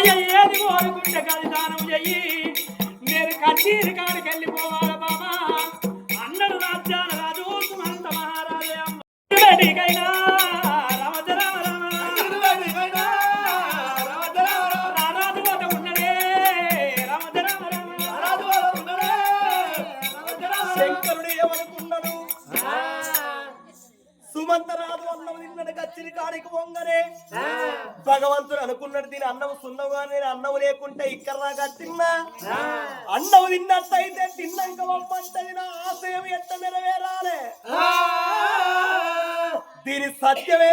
అయ్య ఏది కోరుకుంటే కాదు దానం చెయ్యి. నేను కచ్చీరి కాడికి వెళ్ళిపోవాలి బాబా. అన్నడు రాజ్యాల రాజు సుమంత మహారాజే కాడికి వంగనే భగవంతుడు అనుకున్నాడు దీని అన్నం సున్నవుగా నేను అన్నం లేకుంటే ఇక్కడ దాకా తిన్నా అన్నం తిన్నట్టయితే తిన్నాక వమ్మంటది నా ఆశయం ఎట్ట నెరవేరాలే. దీని సత్యమే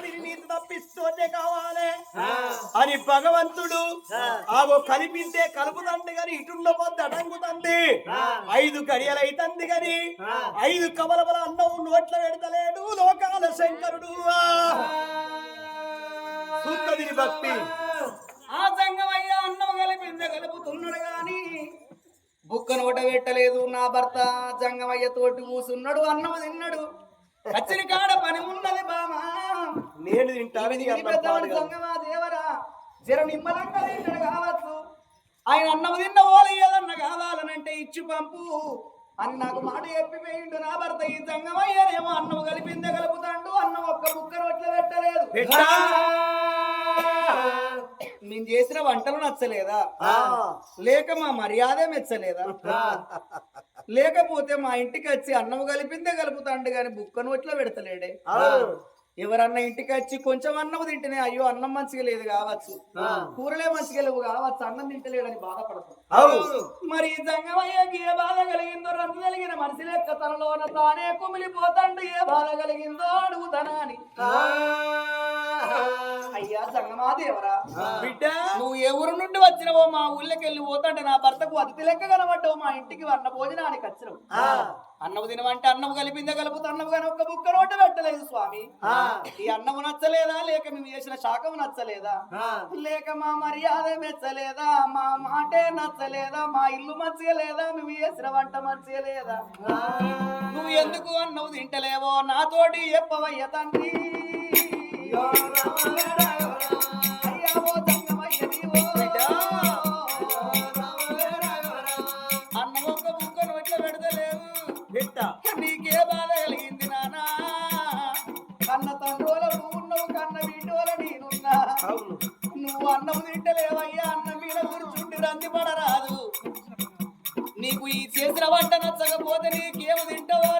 దీని నీతి తప్పిస్తూనే కావాలి. అని భగవంతుడు ఆగో కలిపిందే కలుపుతండి గాని ఇటున్న పొద్దు అడంగుతంది ఐదు గడియలైతంది గాని ఐదు కమలబల అన్నం నోట్ల పెడతలేడు లోకాల శంకరుడు. దీని భక్తి. ఆ సంగమయ్య అన్నం కలిపింద కలుపుతున్నాడు గాని బుక్క నోట పెట్టలేదు నా భర్త. జంగమయ్య తోటి కూసున్నాడు అన్నం తిన్నాడు. కచ్చరి కాడ పని ఉన్నది బామా. నేను తింటాను దేవరా? జర నిమ్మలంగా తిన్నాడు కావచ్చు. ఆయన అన్నం తిన్న ఓలు ఏదన్నా కావాలనంటే ఇచ్చి పంపు. అని నాకు మాట చెప్పిపోయిండు నా భర్త ఈ సంగమయ్యనేమో అన్నం కలిపిందే కలుపుతాండు. అన్నం ఒక్క బుక్క రొట్ల పెట్టలేదు. పెట్టా? నేను చేసిన వంటలు నచ్చలేదా. లేక మా మర్యాద మెచ్చలేదా? లేకపోతే మా ఇంటికి వచ్చి అన్నం కలిపిందే కలుపుతాండు గాని బుక్క నోట్లో పెడతలేడే. ఎవరన్నా ఇంటికి వచ్చి కొంచెం అన్నం తింటేనే అయ్యో అన్నం మంచిగా లేదు కావచ్చు. కూరలే మంచిగా లేవు కావచ్చు అన్నం తింటలేడని బాధపడతాం. మరి జంగమయ్యకి ఏ బాధ కలిగిందో రంగు కలిగిన మనిషి లెక్క తనలోన తానే కుమిలిపోతాండు. ఏ బాధ కలిగిందో అడుగుతానా అని. అయ్యా జంగమాదేవరా బిడ్డ! నువ్వు ఏ ఊరు నుండి వచ్చినవో మా ఊళ్ళకి వెళ్ళి పోతాంటే నా భర్తకు అతిథి లెక్క కనబడ్డావు మా ఇంటికి అన్న భోజనానికి వచ్చినావు. అన్నము తినమంటే అన్నం కలిపిందే కలుపుతా అన్నము కానీ ఒక్క బుక్క నోట పెట్టలేదు స్వామి. ఆ. ఈ అన్నము నచ్చలేదా? లేక మేము చేసిన శాఖము నచ్చలేదా. లేక మా మర్యాద మెచ్చలేదా? మా మాటే నచ్చలేదా? మా ఇల్లు మంచిగా మేము చేసిన వంట మంచిగా లేదా నువ్వు ఎందుకు అన్నవు తింటలేవో? నాతోటి చెప్పవయ్య తండ్రి. నువ్వు అన్నం తింటలేవయ్యా అన్నం మీద కూర్చుండి రంది పడరాదు. నీకు ఈ చేసిన వంట నచ్చకపోతే నీకేమి తింటావో?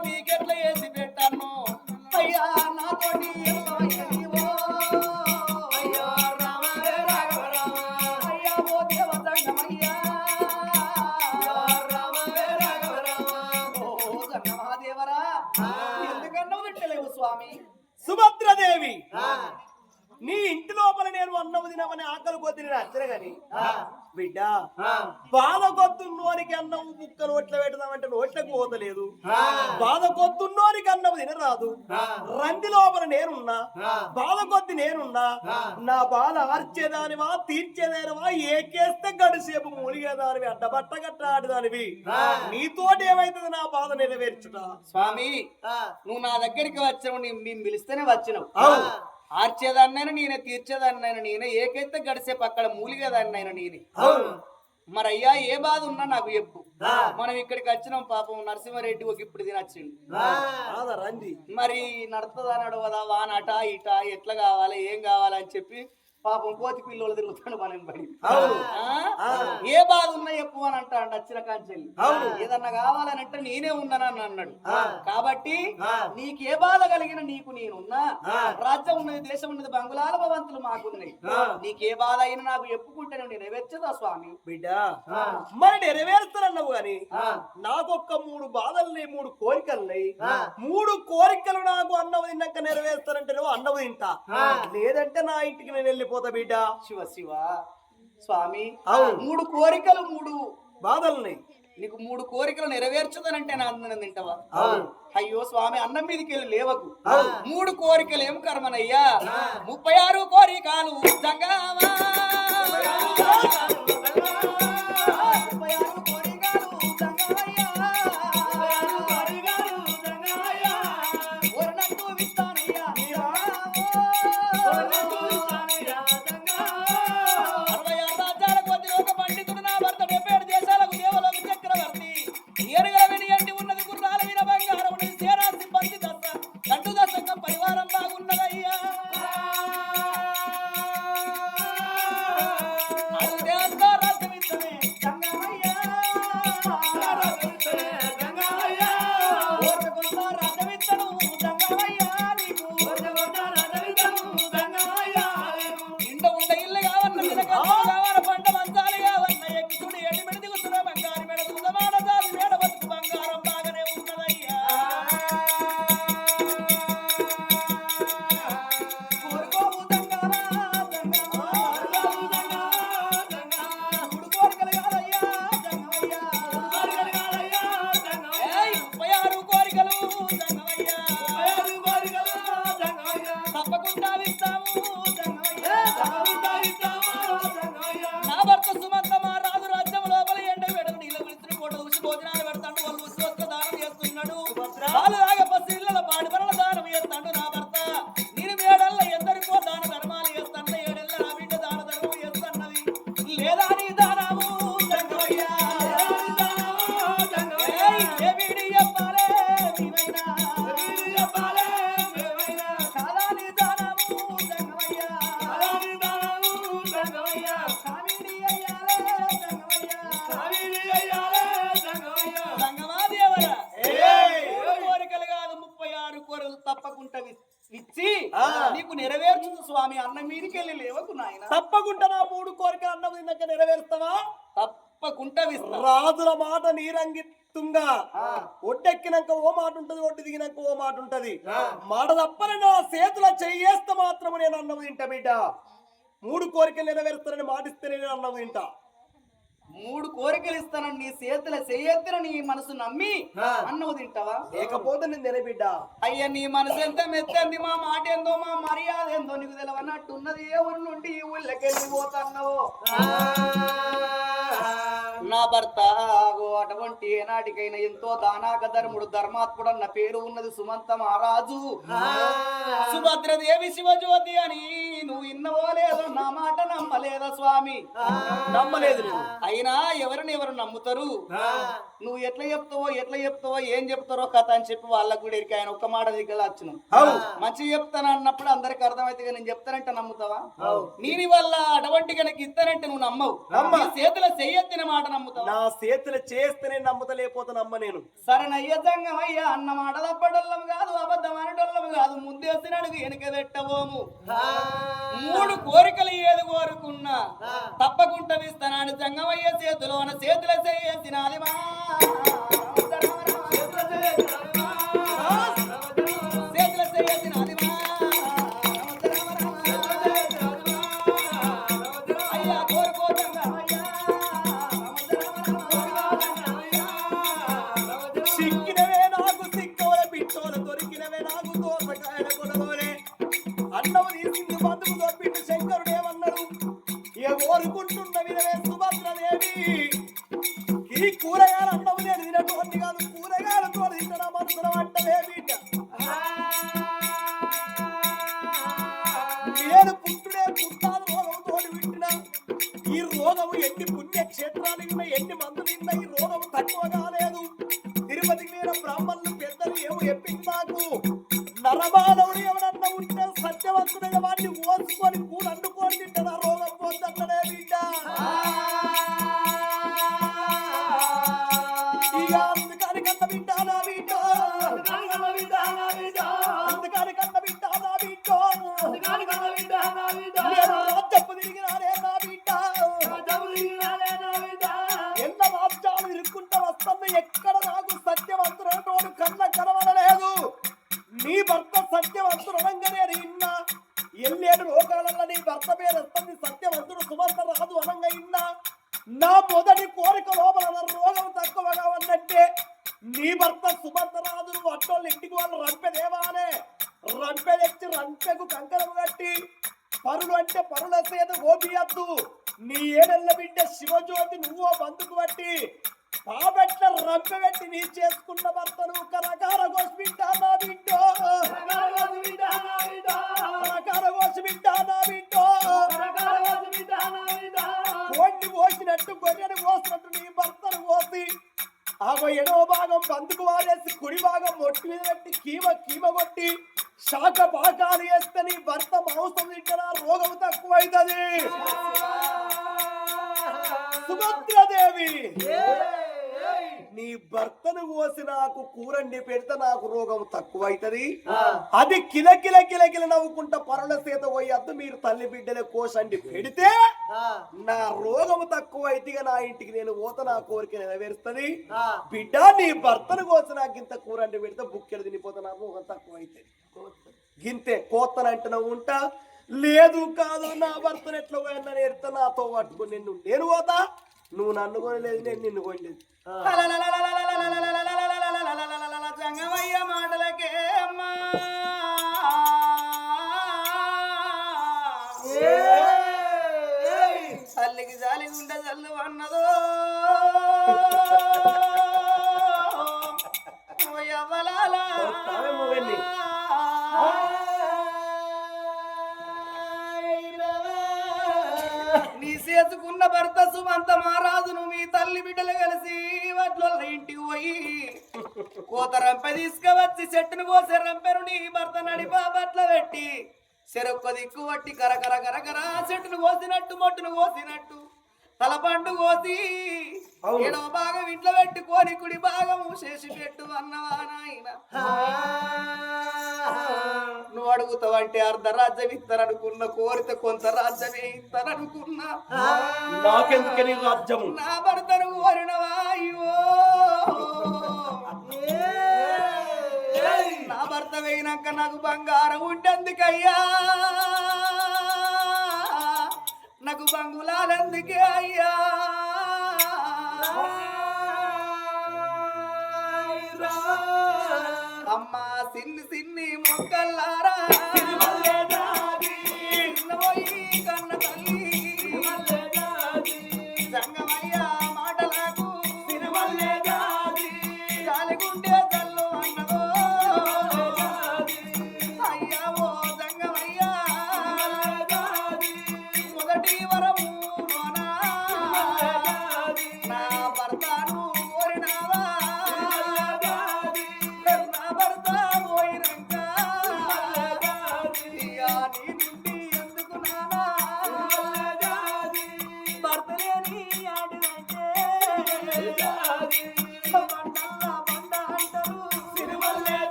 రంది లోపల నేనున్నా. బాధ కొద్ది నేనున్నా. నా బాధ ఆర్చేదానివా తీర్చేదానివా ఏకేస్తే గడిసేపు మూలిగేదానివి అడ్డబట్ట గట్ట ఆడదానివి నీతోటి ఏమైతుంది నా బాధ నెరవేర్చుట? స్వామి నువ్వు నా దగ్గరికి వచ్చావు మేము పిలిస్తేనే వచ్చినావు. ఆర్చేదాన్నైనా నేనే తీర్చేదాన్నైనా నేనే ఏకైతే గడిసేపు అక్కడ మూలిగేదాన్నైనా నేనే. మరి అయ్యా ఏ బాధ ఉన్నా నాకు చెప్పు. మనం ఇక్కడికి వచ్చినాం పాపం నరసింహారెడ్డి ఒక ఇప్పుడు తినొచ్చిండు. రంది మరి నడుతుందా నడవదా వానట ఇట ఎట్లా కావాలి ఏం కావాలని చెప్పి పాపం కోతి పిల్లలు తిరుగుతాడు మనం పడి? ఏ బాధ ఉన్నా చెప్పు అని అంటాడు వచ్చిన కాంచెల్లి. ఏదన్నా కావాలని అంటే నేనే ఉన్నానని అన్నాడు. కాబట్టి నీకు ఏ బాధ కలిగిన నీకు నేనున్నా. రాజ్యం ఉన్నది దేశం ఉన్నది బంగుళాల భవంతులు మాకున్నాయి. నీకు ఏ బాధ అయినా నాకు చెప్పుకుంటే నేను నెరవేర్చదా స్వామి? బిడ్డ. మరి నెరవేరుస్తానన్నావు గాని నాకొక్క మూడు బాధల్ని మూడు కోరికలున్నాయి. మూడు కోరికలు నాకు అన్నం తిన్నాక నెరవేరుస్తానంటే నువ్వు అన్నం తింటా. లేదంటే నా ఇంటికి నేను వెళ్ళిపోతా బిడ్డ శివ శివ స్వామి. మూడు కోరికలు మూడు బాధలున్నాయి నీకు మూడు కోరికలు నెరవేర్చుదనంటే నా అన్నం తింటావా. అయ్యో స్వామి అన్నం మీదకి వెళ్ళి లేవకు. మూడు కోరికలు ఏం కర్మనయ్యా ముప్పై ఆరు కోరికలు. రాజుల మాట నీరంగిత్తుంగా. ఒడ్డెక్కినాక ఓ మాట ఉంటది ఒడ్డు దిగినాక ఓ మాట ఉంటది. మాట తప్పని నా చేతుల చెయ్యేస్తే మాత్రం నేను అన్నము తింటా బిడ్డ. మూడు కోరికలు నెరవేరుస్తానని మాటిస్తే నేను అన్నము తింటా. మూడు కోరికలు ఇస్తానని నీ చేతుల చెయ్యెత్తిన నీ మనసు నమ్మి. అన్నవు తింటావా? లేకపోతే నేను తినే బిడ్డ. అయ్యా నీ మనసు ఎంత మెత్తంది మా మాట ఏందో మా మర్యాద ఏందో నీకు తెలవనట్టున్నది. ఏ ఊరు నుండి ఈ ఊళ్ళకెళ్ళి పోతున్నావు నా భర్త అటువంటి ఏనాటికైనా ఎంతో దానాక ధర్ముడు ధర్మాత్ముడు అన్న పేరు ఉన్నది సుమంత మహారాజు. సుభద్రదేవి శివజ్యోతి అని నువ్వు ఇన్నవో లేదో నా మాట నమ్మలేదా స్వామి? నమ్మలేదు అయినా ఎవరిని ఎవరు నమ్ముతారు? నువ్వు ఎట్లా చెప్తావో ఎట్లా చెప్తావో ఏం చెప్తారో కథ అని చెప్పి వాళ్ళకు కూడా ఇరికి ఆయన ఒక్క మాట దగ్గర వచ్చును. మంచి చెప్తాను అన్నప్పుడు అందరికి అర్థమైతే నేను చెప్తానంటే నమ్ముతావా? నేను వల్ల అటువంటి కనుక ఇస్తానంటే నువ్వు నమ్మవు. చేతుల చెయ్యెత్తిన మాట నమ్ముతావా? నా చేతులు చేస్తేనే నమ్మతలేకపోతే నమ్మ నేను. సరే నయ్య జంగమయ్యా అన్న మాట తప్పడొల్లం కాదు అబద్ధం అనటోళ్ళం కాదు ముందేసినడుగు వెనక పెట్టబోము మూడు కోరికలు ఏది కోరుకున్నా తప్పకుండా ఇస్తానని జంగమయ్య చేతిలోన చేతుల చేసినది మా నరమానవుడు ఎవరన్నా ఉంటే సత్యవంతుడైన వాడిని ఓసుకొని కూడు అండుకొని తింటాడు? ఆ రోగం పోతుందనే బిడ్డ? సుమంత ఇన్నా నా మొదటి కోరిక లోపల రోగం తక్కువగా ఉందంటే నీ భర్త సుమంత రాదు అట్టోళ్ళు ఇంటికి వాళ్ళు రంపెదేవానే రంపె తెచ్చి రంపెకు కంకరం కట్టి పరులు అంటే పరుల సేద గోపియద్దు నీ ఏడెళ్ళ బిడ్డ శివజ్యోతి నువ్వు బందుకు బట్టి పాబెట్ల రంపె పెట్టి నీ చేసుకున్న భర్తను కరకార కోసి బిడ్డ నా బిడ్డ? కరకార కోసి బిడ్డ నా బిడ్డ? కోడిని కోసినట్టు గొర్రెను కోసినట్టు నీ భర్తను కోసి ఆగో ఎడవ భాగం బందుకు వారేసి కుడి భాగం మొట్టు మీద పెట్టి కీమ కీమ కొట్టి శాఖ పాకాలు వేస్తే నీ భర్త మాంసం తింటారా రోగం తక్కువైతది. సుభద్రదేవి. నీ భర్తను కోసి నాకు కూరండి పెడితే నాకు రోగం తక్కువైతది. అది కిల కిల కిల కిల నవ్వుకుంటా పరుల చేత పోయద్దు మీరు తల్లి బిడ్డలే కోసండి పెడితే నా రోగము తక్కువ అయితే నా ఇంటికి నేను పోత నా కోరిక నెరవేరుస్తుంది. బిడ్డ నీ భర్తను కోసి నాకు ఇంత కూరండి పెడితే బుక్కెడు తినిపోతే నా రోగం తక్కువ అయితే గింతే కోతనంటే నువ్వు ఉంటా లేదు కాదు నా భర్తను ఎట్లా పోయినా నేర్తా నాతో పట్టుకుని నిన్ను నేను పోతా. నువ్వు నన్ను కొనలేదు నేను నిన్ను కొనలేదు. జంగమయ్య మాటలకే అమ్మా. తల్లికి జాలి గుండె జల్లు అన్నదో భర్త సుమంత మహారాజును మీ తల్లి బిడ్డలు కలిసి వాటిలో ఇంటికి పోయి కోత రంపె తీసుకువచ్చి చెట్టును కోసే రంపెను నీ భర్త నడిపా బట్ల పెట్టి చెరొక్క దిక్కు వట్టి కరకర కరకర చెట్టును కోసినట్టు మొట్టును కోసినట్టు తలపండు కోసి ఎడవ భాగం ఇంట్లో పెట్టుకొని కుడి భాగం చేసి పెట్టు అన్నవా నాయన అడుగుతావంటే అర్ధ రాజ్యం ఇస్తారనుకున్న కోరితే కొంత రాజ్యమే ఇస్తారనుకున్నా. నా భర్తను కోరినవా అయ్యో? నా భర్త వేయినాక నాకు బంగారం ఉండేందుకయ్యా? నాకు బంగులాలెందుకే అయ్యా? అమ్మా సిన్ని సిన్ని మొక్కల్లారా?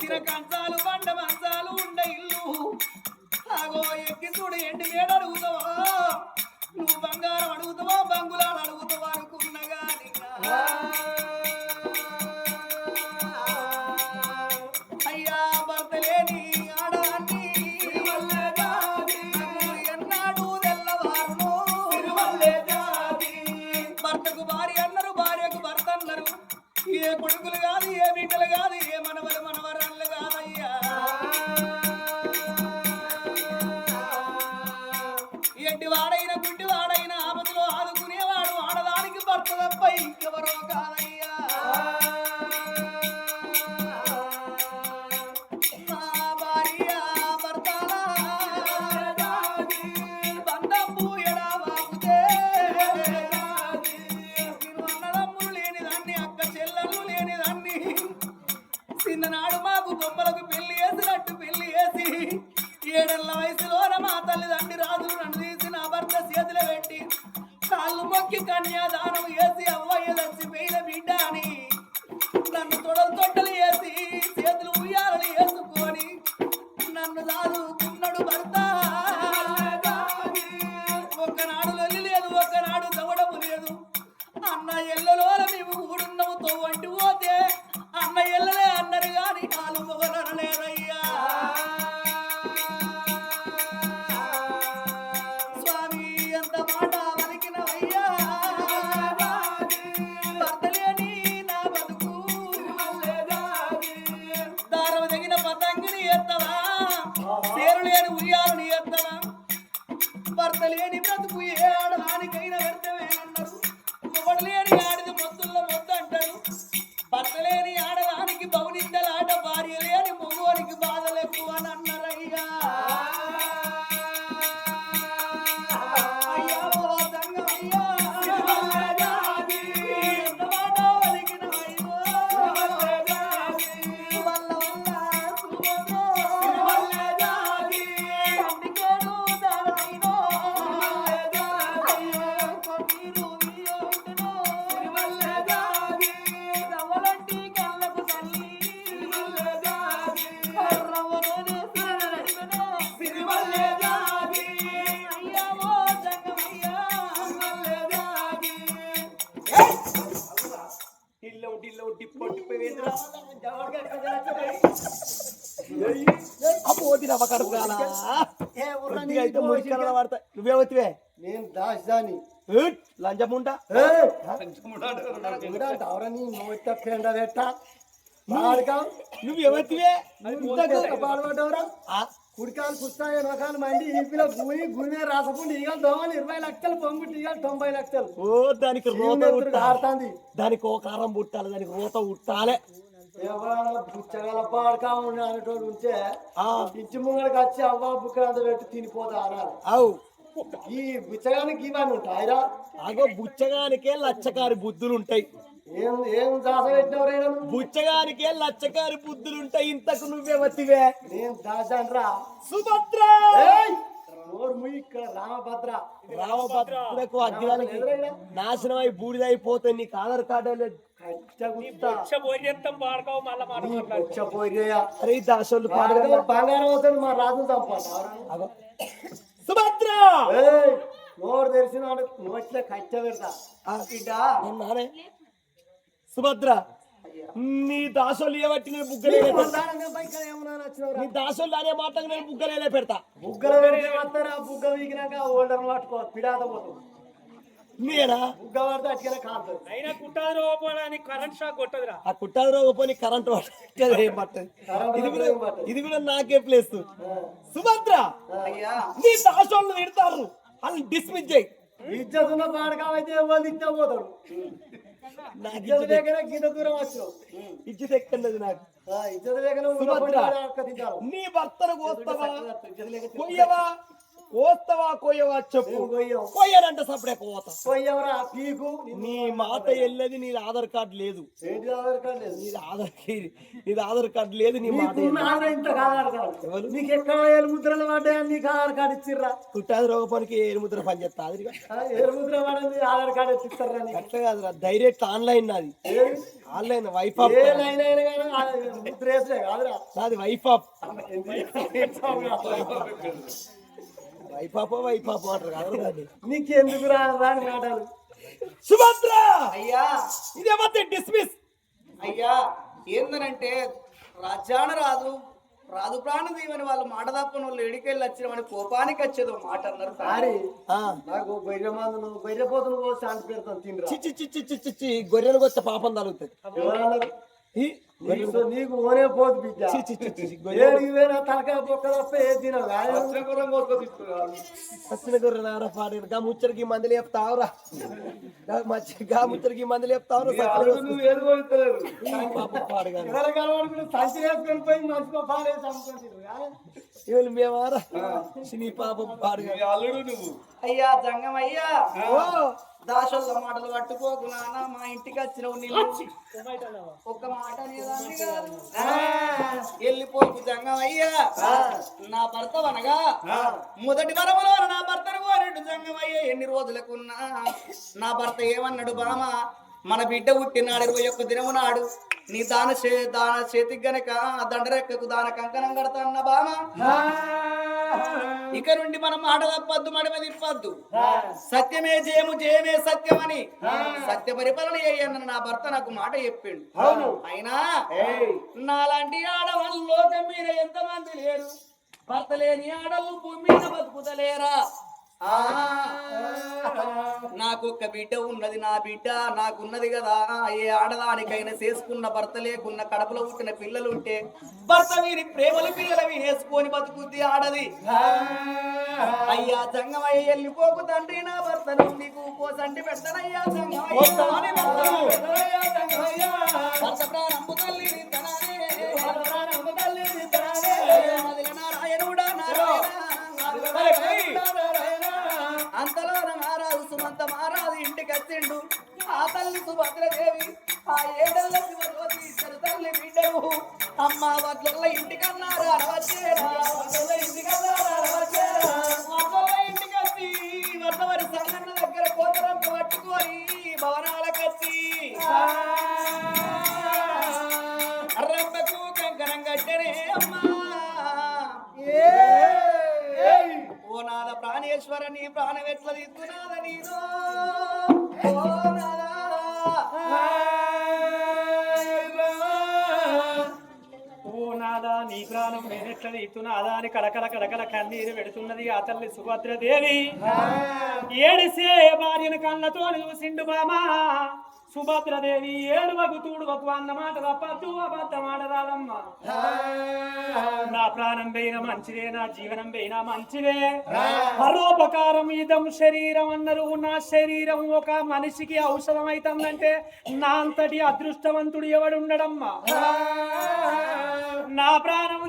తిన కంచాలు బండ మంచాలు ఉండ ఇల్లు. ఆగో ఎక్కి చూడు ఎండి మేడ అడుగుతావా? నువ్వు బంగారం అడుగుతావా? బంగులా అన్న ఎల్లలో మేము కూడున్నాము తోవంటి పోతే అన్న ఎల్లలే అన్నారు కానీ నాలుగు మొగలనలేదయ్యా అయితే నేను కుడికాలు కుస్తాయి రకాలు మండి ఇప్పిలో భూమి భూమి దోమలు ఇరవై లక్షలు పొంగుట్టి తొంభై లక్షలు. ఓ దానికి ఒక దానికి పుట్టాలి దానికి రోత పుట్టాలే ఎవరైనా పుచ్చగల పాడకా ఉండి అనేటోడు ఉంటే ఆ, ఇంటి ముంగడికి వచ్చి అవ్వ బుక్కలు అంత పెట్టి తినిపోతా అనాలి అవు. ఈ బుచ్చగానికి ఇవన్నీ ఉంటాయిరా? అగో బుచ్చగానికే లచ్చకారి బుద్ధులు ఉంటాయి ఏం ఏం దాస పెట్టినవరైనా నువ్వు బుచ్చగానికే లచ్చకారి బుద్ధులు ఉంటాయి ఇంతకు నువ్వేమవుతావే నేను దాసానరా? సుభద్ర! రామభద్ర. రామభద్రకు అగ్గిదానికి నాశనం అయి బూడిదైపోతే నీకు ఆధార్ కార్డు సుభద్ర! నోరు వాడు నోట్లో కచ్చ పెడతా. సుభద్ర నీ దాసోళ్ళు ఏబట్టి నేను బుగ్గలే? నీ దాసోళ్ళు అనే మాటకు నేను బుగ్గలేలే పెడతా. బుగ్గల బుగ్గ వీకినాక ఓల్డర్ పట్టుకో పిడాత పోతాం నేనా? బుగ్గ పడితే అట్టిగా కాదు. అయినా కుట్టాది రోపోని కరెంట్ షాక్ కొట్టదురా. ఆ కుట్టాది కరెంట్ పట్టదు. ఇది కూడా. ఇది నాకే ప్లేస్ సుభద్ర! అయ్యా. నీ దాసోళ్ళు తిడతారు. వాళ్ళు డిస్మిస్ చేయి. ఇజ్జత్ ఉన్న పాడకామైతే ఇచ్చా పోతాడు. నాకు ఇజ్జత్ గింత దూరం ఇజ్జత్ నాకు. ఇజ్జత్ నీ భర్తను కోస్తావా? కొయ్యవా? కోస్తావా కొయ్యవా చెప్పు. కొయ్యనంటే సప్పుడే పోతా. పోయేవరా పీకు? నీ మాట వెళ్ళేది నీది ఆధార్ కార్డు లేదు. ఆధార్ కార్డు లేదు? నీది ఆధార్ నీది ఆధార్ కార్డు లేదు నీ మాట నీకున్న ఆధార్ ఇంత ఆధార్ కార్డు. ఎవరు? నీకు ఎక్కడ ముద్రలు పడ్డాయా నీకు ఆధార్ కార్డు ఇచ్చిర్రా? కుట్టాది రోగపానికి ఏడు ముద్ర పని చేస్తా అది ఆ, ఏడు ముద్ర పడింది ఆధార్ కార్డు నీకు? అట్లా కాదురా డైరెక్ట్ ఆన్లైన్ నాది? ఆన్లైన్ వైఫ్ కాదురా. నాది వైఫ్ ఆఫ్ వైఫ్ ఆఫ్ అంటారు కదా దాన్ని. నీకెందుకు రా రాని మాటలు? సుభద్ర! అయ్యా! ఇదేమో డిస్మిస్. అయ్యా ఏందనంటే రాజ్యాన రాదు రాదు ప్రాణదీవని వాళ్ళు మాట తప్పని వాళ్ళు ఎడికెళ్ళి వచ్చిన వాడి కోపానికి వచ్చేదో మాట అన్నారు సారీ. ఆ. నాకు బయట మందు బయట పోతున్న పోతే శాంతి పెడతాను తినరా చిచ్చి చిచ్చి చిచ్చి చి గొర్రెలు కొత్త పాపం తగులుతుంది ఎవరన్నారు ఈ నీకు ఓనే పోదు బిడ్డ. తలకాయ పొక్క తప్ప ఏ తినవు? వచ్చిన గొర్రె నారా పాడు గా ముచ్చరికి మందులు చెప్తావురా గా మచ్చ- గా ముచ్చరికి మందులు చెప్తావురా నువ్వు సంచి వేసుకొని పోయి మంచిగా మేమారా? నీ పాపం పాడుగాను అయ్యా జంగం అయ్యా ఓ! దాసోళ్ళ మాటలు పట్టుకోకు నాన్న మా ఇంటికి వచ్చినవు నీళ్ళు ఒక్క మాట అనేదాన్ని కాదు. వెళ్ళిపోకు జంగం అయ్యా నా భర్త అనగా మొదటి వరములో నా భర్తను కోరేడు జంగం అయ్యా ఎన్ని రోజులకున్నా నా భర్త ఏమన్నాడు బామ? మన బిడ్డ పుట్టినాడు ఇరవై ఒక్క దినము నాడు. నీ దాన చే దాన చేతికి గనక దండరెక్కకు దాన కంకణం కడతాన్న బామ? ఇక నుండి మనం మాట తప్పద్దు మడమ తిప్పద్దు సత్యమే జయము జయమే సత్యమని. సత్య పరిపాలన అయ్యన్న నా భర్త నాకు మాట చెప్పిండు. అయినా నాలాంటి ఆడవాళ్ళు లోకం మీద ఎంతమంది లేరు? భర్త లేని ఆడలు భూమి మీద బతుకుతలేరా? నాకొక్క బిడ్డ ఉన్నది నా బిడ్డ నాకున్నది కదా. ఏ ఆడదానికైనా చేసుకున్న భర్త లేకున్న కడపలో పుట్టిన పిల్లలు ఉంటే భర్త వీరి ప్రేమలు పిల్లలు వేసుకొని బతుకుద్ది ఆడది. అయ్యా జంగమయ్య వెళ్ళిపోకు తండ్రి నా భర్త నీకు కోసంటి పెడతానయ్యా జంగమయ్య. ప్రాణేశ్వర నీ ప్రాణం ఎట్లా దిద్దునాద నీదో ఓ నాదా. ఓ నాదా నీ ప్రాణం నేనెట్ల తీస్తున్నా అదాని కడకల కడకల కన్నీరు పెడుతున్నది ఆ తల్లి సుభద్రదేవి. ఏడిసే భార్యను కళ్ళతో చూసిండు బామా సుభద్రదేవి ఏడువకు తూడువకు అన్నమాట తప్పదు అబద్ధమాట రాదమ్మా నా ప్రాణం పోయిన మంచిదే నా జీవనం పోయినా మంచిదే. పరోపకారం ఇదం శరీరం అన్నారు నా శరీరం ఒక మనిషికి ఔషధం అవుతుందంటే నా అంతటి అదృష్టవంతుడు ఎవడుండడమ్మా? నా ప్రాణం